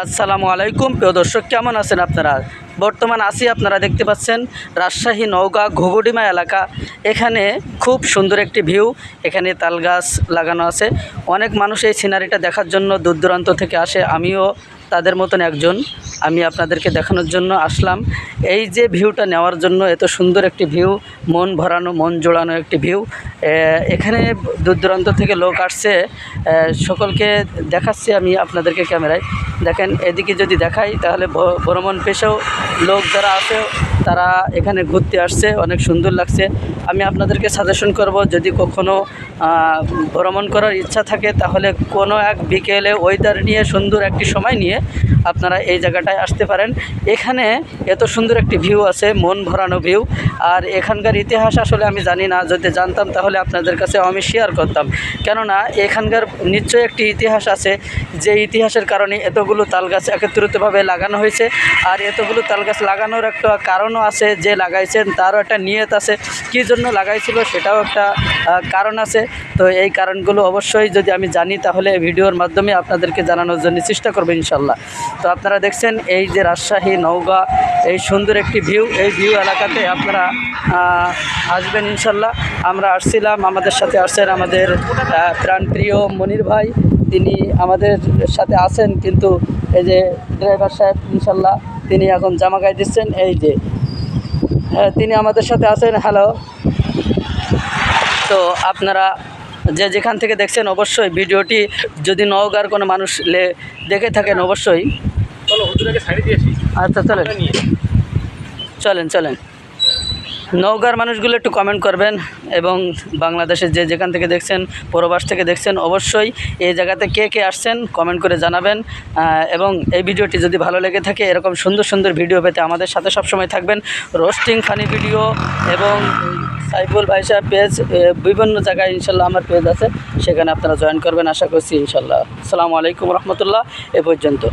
আসসালামু আলাইকুম। প্রিয় দর্শক, কেমন আছেন আপনারা? বর্তমান আছি আপনারা দেখতে পাচ্ছেন রাজশাহী নওগাঁ ঘুঘুডিমা এলাকা। এখানে খুব সুন্দর একটি ভিউ। এখানে তাল গাছ লাগানো আছে। অনেক মানুষ এই সিনারিটা দেখার জন্য দূর দূরান্ত থেকে আসে। আমিও তাদের মতন একজন। আমি আপনাদেরকে দেখানোর জন্য আসলাম। এই যে ভিউটা নেওয়ার জন্য এত সুন্দর একটি ভিউ, মন ভরানো, মন জোড়ানো একটি ভিউ। এখানে দূর দূরান্ত থেকে লোক আসছে সকলকে দেখাচ্ছি আমি আপনাদেরকে ক্যামেরায়। দেখেন এদিকে যদি দেখাই তাহলে ভ্রমণ পেশেও লোক যারা আছে তারা এখানে ঘুরতে আসছে অনেক সুন্দর লাগছে। আমি আপনাদেরকে সাজেশন করব যদি কখনো আহ, ভ্রমণ করার ইচ্ছা থাকে তাহলে কোনো এক বিকেলে ওয়েদার নিয়ে সুন্দর একটি সময় নিয়ে আপনারা এই জায়গাটায় আসতে পারেন। এখানে এত সুন্দর একটি ভিউ আছে মন ভরানো ভিউ আর এখানকার ইতিহাস আসলে আমি জানি না যদি জানতাম তাহলে আপনাদের কাছে আমি শেয়ার করতাম। কেননা এখানকার নিশ্চয়ই একটি ইতিহাস আছে, যে ইতিহাসের কারণে এতগুলো তাল গাছ একত্রিতভাবে লাগানো হয়েছে। আর এতগুলো তাল গাছ লাগানোর একটা কারণও আছে, যে লাগাইছেন তারও একটা নিয়ত আছে। কী জন্য লাগাইছিল সেটাও একটা কারণ আছে। তো এই কারণগুলো অবশ্যই যদি আমি জানি, তাহলে ভিডিওর মাধ্যমে আপনাদেরকে জানানোর জন্য চেষ্টা করব ইনশাল্লাহ। তো আপনারা দেখছেন এই যে রাজশাহী নওগাঁ এই সুন্দর একটি ভিউ এই ভিউ এলাকাতে আপনারা আসবেন ইনশাল্লাহ। আমরা আসছিলাম আমাদের সাথে আসছেন আমাদের প্রাণপ্রিয় মনির ভাই। তিনি আমাদের সাথে আছেন কিন্তু এই যে ড্রাইভার সাহেব ইনশাল্লাহ তিনি এখন জামা গায়ে দিচ্ছেন। এই যে হ্যাঁ, তিনি আমাদের সাথে আছেন। হ্যালো। তো আপনারা যে যেখান থেকে দেখছেন অবশ্যই ভিডিওটি যদি নওগাঁর কোনো মানুষ দেখে থাকেন অবশ্যই আচ্ছা চলেন। চলেন চলেন। নওগাঁর মানুষগুলো একটু কমেন্ট করবেন এবং বাংলাদেশের যে যেখান থেকে দেখছেন প্রবাস থেকে দেখছেন অবশ্যই এই জায়গাতে কে কে আসছেন কমেন্ট করে জানাবেন। এবং এই ভিডিওটি যদি ভালো লেগে থাকে এরকম সুন্দর সুন্দর ভিডিও পেতে আমাদের সাথে সবসময় থাকবেন। রোস্টিং ফানি ভিডিও এবং সাইফুল ভাই সাহেব পেজ বিভিন্ন জায়গায় ইনশাল্লাহ আমার পেজ আছে সেখানে আপনারা জয়েন করবেন আশা করছি ইনশাল্লাহ। আসসালামু আলাইকুম রহমতুল্লাহ এ পর্যন্ত।